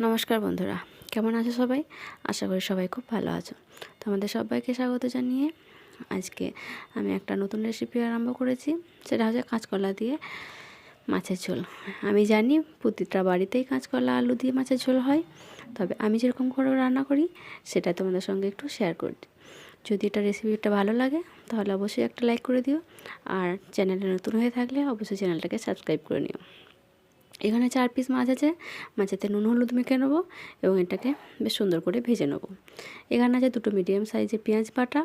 নমস্কার বন্ধুরা, কেমন আছো সবাই? আশা করি সবাই খুব ভালো আছো। তোমাদের সবাইকে স্বাগত জানিয়ে আজকে আমি একটা নতুন রেসিপি আরম্ভ করেছি, সেটা হচ্ছে কাঁচকলা দিয়ে মাছের ঝোল। আমি জানি প্রতিটা বাড়িতেই কাঁচকলা, আলু দিয়ে মাছের ঝোল হয়, তবে আমি যেরকম করে রান্না করি সেটা তোমাদের সঙ্গে একটু শেয়ার করি যদি এটা রেসিপিটা ভালো লাগে, তাহলে অবশ্যই একটা লাইক করে দিও, আর চ্যানেলে নতুন হয়ে থাকলে অবশ্যই চ্যানেলটাকে সাবস্ক্রাইব করে নিও। এখানে চার পিস মাছ আছে। মাছেতে নুন, হলুদ মেখে নেব এবং এটাকে বেশ সুন্দর করে ভেজে নেব। এখানে আছে দুটো মিডিয়াম সাইজের পেঁয়াজ বাটা,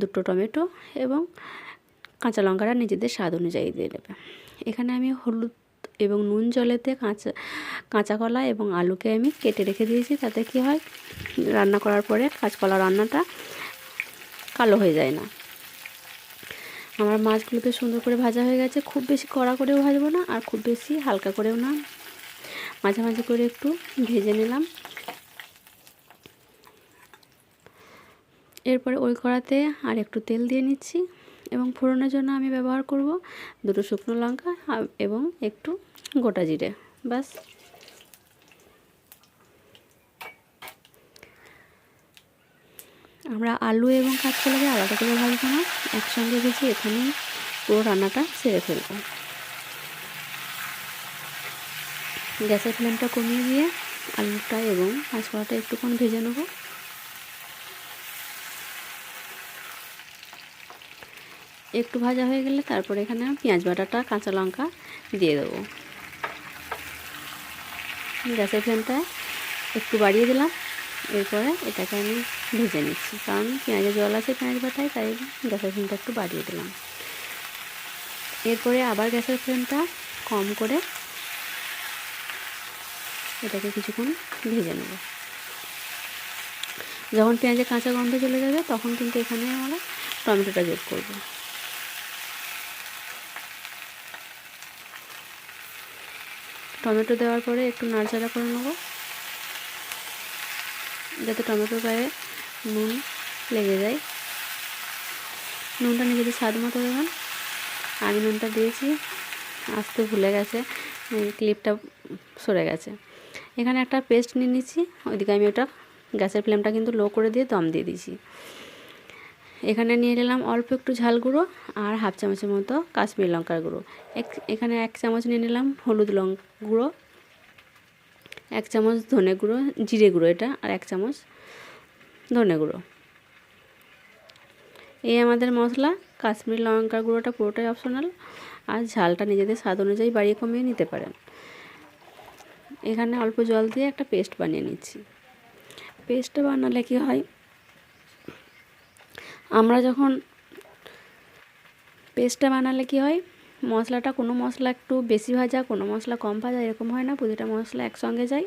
দুটো টমেটো এবং কাঁচা লঙ্কাটা নিজেদের স্বাদ অনুযায়ী দিয়ে নেবে এখানে আমি হলুদ এবং নুন জলেতে কাঁচা কাঁচা কলা এবং আলুকে আমি কেটে রেখে দিয়েছি। তাতে কি হয়? রান্না করার পরে কাঁচকলা রান্নাটা কালো হয়ে যায় না। আমার মাছগুলো বেশ সুন্দর করে ভাজা হয়ে গেছে। খুব বেশি কড়া করেও ভাজবো না আর খুব বেশি হালকা করেও না। মাঝামাঝি করে একটু ভেজে নিলাম। এরপরে ওই কড়াতে আর একটু তেল দিয়ে নিচ্ছি এবং ফোড়নের জন্য আমি ব্যবহার করব দুটো শুকনো লঙ্কা এবং একটু গোটা জিরে। বাস আমরা আলু এবং কাঁচকলাকে আলাদা করে ভাজবো না। একসঙ্গে ভেজে এখানেই পুরো রান্নাটা সেরে ফেলব। গ্যাসের ফ্লেমটা কমিয়ে দিয়ে আলুটা এবং কাঁচকলাটা একটুক্ষণ ভেজে নেব। একটু ভাজা হয়ে গেলে তারপরে এখানে পেঁয়াজ বাটাটা, কাঁচা লঙ্কা দিয়ে দেবো। গ্যাসের ফ্লেমটা একটু বাড়িয়ে দিলাম। এরপরে এটাকে আমি ভেজে নিচ্ছি। কারণ পেঁয়াজের জল আছে, পেঁয়াজ বাটায়, তাই গ্যাসের ফ্লেমটা একটু বাড়িয়ে দিলাম। এরপরে আবার গ্যাসের ফ্লেমটা কম করে এটাকে কিছুক্ষণ ভেজে নেব। যখন পেঁয়াজের কাঁচা গন্ধ চলে যাবে, তখন কিন্তু এখানে আমরা টমেটোটা যোগ করব। টমেটো দেওয়ার পরে একটু নাড়াচাড়া করে নেব। যাতে টমেটোর গায়ে নুন লেগে যায়। নুনটা নিজেদের স্বাদ মতো দেবেন। আমি নুনটা দিয়েছি, আসতে ভুলে গেছে ক্লিপটা সরে গেছে। এখানে একটা পেস্ট নিয়ে নিচ্ছি, ওইদিকে আমি ওটা গ্যাসের ফ্লেমটা কিন্তু লো করে দিয়ে দম দিয়ে দিয়েছি। এখানে নিয়ে নিলাম অল্প একটু ঝাল গুঁড়ো আর হাফ চামচের মতো কাশ্মীর লঙ্কার গুঁড়ো। এখানে এক চামচ নিয়ে নিলাম হলুদ লঙ্ক গুঁড়ো। এক চামচ ধনে গুঁড়ো, জিরে গুঁড়ো এটা, আর এক চামচ ধনে গুঁড়ো। এই আমাদের মশলা, কাশ্মীর লঙ্কার গুঁড়োটা পুরোটাই অপশনাল আর ঝালটা নিজেদের স্বাদ অনুযায়ী বাড়িয়ে কমিয়ে নিতে পারেন। এখানে অল্প জল দিয়ে একটা পেস্ট বানিয়ে নিচ্ছি। পেস্টটা বানালে কি হয়, আমরা যখন পেস্টটা বানালে কি হয় মশলাটা কোনো মশলা একটু বেশি ভাজা, কোনো মশলা কম ভাজা এরকম হয় না। প্রতিটা মশলা একসঙ্গে যায়।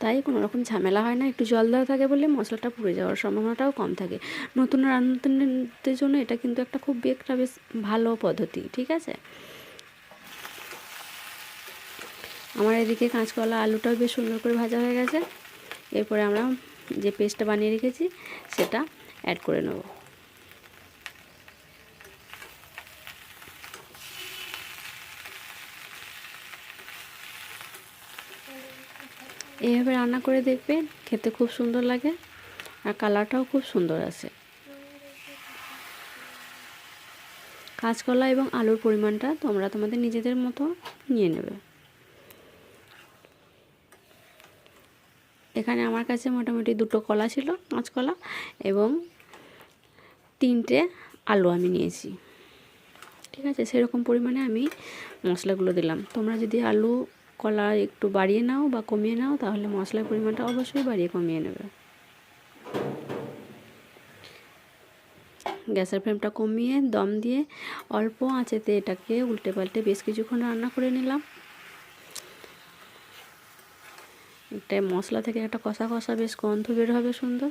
তাই কোনো রকম ঝামেলা হয় না। একটু জল দেওয়া থাকে বলে মশলাটা পুড়ে যাওয়ার সম্ভাবনাটাও কম থাকে। নতুন রান্নাদের জন্য এটা কিন্তু একটা খুব একটা বেশ ভালো পদ্ধতি। ঠিক আছে? আমার এদিকে কাঁচকলা আলুটাও বেশ সুন্দর করে ভাজা হয়ে গেছে। এরপরে আমরা যে পেস্টটা বানিয়ে রেখেছি, সেটা অ্যাড করে নেব। এইভাবে রান্না করে দেখবেন, খেতে খুব সুন্দর লাগে আর কালারটাও খুব সুন্দর আছে। কাঁচকলা এবং আলুর পরিমাণটা তোমরা তোমাদের নিজেদের মতো নিয়ে নেবে। এখানে আমার কাছে মোটামুটি দুটো কলা ছিল, কাঁচকলা এবং তিনটে আলু আমি নিয়েছি। ঠিক আছে? সেরকম পরিমাণে আমি মশলাগুলো দিলাম। তোমরা যদি আলু কলা একটু বাড়িয়ে নাও বা কমিয়ে নাও, তাহলে মশলার পরিমাণটা অবশ্যই বাড়িয়ে কমিয়ে নেবে। গ্যাসের ফ্লেমটা কমিয়ে দম দিয়ে অল্প আঁচেতে এটাকে উল্টে পাল্টে বেশ কিছুক্ষণ রান্না করে নিলাম। একটা মশলা থেকে একটা কষা কষা বেশ গন্ধ বের হবে সুন্দর।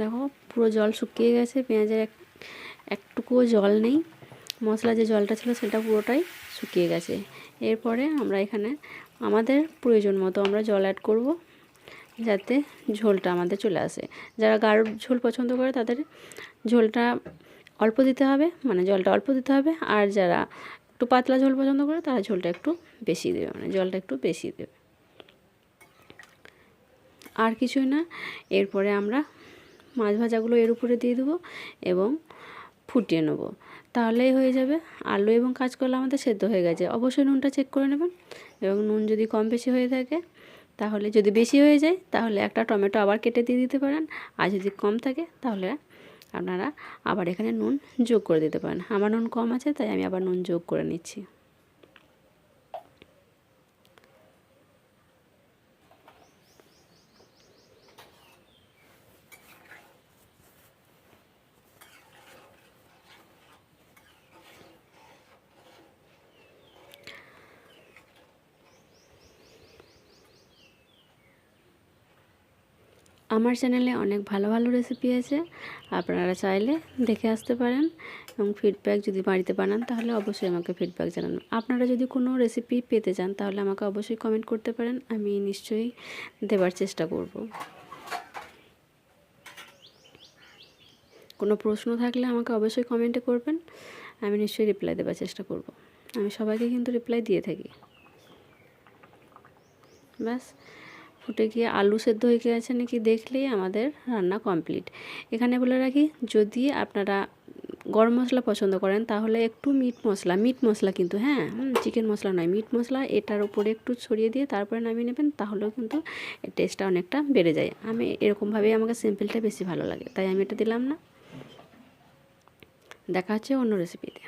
দেখো, পুরো জল শুকিয়ে গেছে, পেঁয়াজের এক, একটুকুও জল নেই। মশলা যে জলটা ছিল সেটা পুরোটাই শুকিয়ে গেছে। এরপরে আমরা এখানে আমাদের প্রয়োজন মতো আমরা জল অ্যাড করব, যাতে ঝোলটা আমাদের চলে আসে। যারা গাঢ় ঝোল পছন্দ করে তাদের ঝোলটা অল্প দিতে হবে মানে জলটা অল্প দিতে হবে। আর যারা একটু পাতলা ঝোল পছন্দ করে তারা ঝোলটা একটু বেশি দেবে মানে জলটা একটু বেশি দেবে। আর কিছুই না, এরপরে আমরা মাছ ভাজাগুলো এর উপরে দিয়ে দেবো এবং ফুটিয়ে নেব। তাহলেই হয়ে যাবে। আলু এবং কাঁচকলা আমাদের সেদ্ধ হয়ে গেছে। অবশ্যই নুনটা চেক করে নেবেন এবং নুন যদি কম বেশি হয়ে থাকে, তাহলে যদি বেশি হয়ে যায়, তাহলে একটা টমেটো আবার কেটে দিয়ে দিতে পারেন। আর যদি কম থাকে, তাহলে আপনারা আবার এখানে নুন যোগ করে দিতে পারেন। আমার নুন কম আছে, তাই আমি আবার নুন যোগ করে নিচ্ছি। আমার চ্যানেলে অনেক ভালো ভালো রেসিপি আছে। আপনারা চাইলে দেখে আসতে পারেন এবং ফিডব্যাক যদি বাড়িতে বানান, তাহলে অবশ্যই আমাকে ফিডব্যাক জানান। আপনারা যদি কোনো রেসিপি পেতে চান, তাহলে আমাকে অবশ্যই কমেন্ট করতে পারেন, আমি নিশ্চয়ই দেবার চেষ্টা করব। কোনো প্রশ্ন থাকলে আমাকে অবশ্যই কমেন্টে করবেন, আমি নিশ্চয়ই রিপ্লাই দেবার চেষ্টা করব। আমি সবাইকে কিন্তু রিপ্লাই দিয়ে থাকি। ব্যাস। ফুটে গিয়ে আলু সেদ্ধ হয়ে গেছে নাকি দেখলেই আমাদের রান্না কমপ্লিট। এখানে বলে রাখি, যদি আপনারা গরম মশলা পছন্দ করেন, তাহলে একটু মিট মশলা মিট মশলা কিন্তু হ্যাঁ চিকেন মশলা নয়, মিট মশলা এটার উপরে একটু ছড়িয়ে দিয়ে তারপরে নামিয়ে নেবেন, তাহলেও কিন্তু টেস্টটা অনেকটা বেড়ে যায়। আমি এরকমভাবেই আমাকে সিম্পলটা বেশি ভালো লাগে, তাই আমি এটা দিলাম না। দেখা হচ্ছে অন্য রেসিপিতে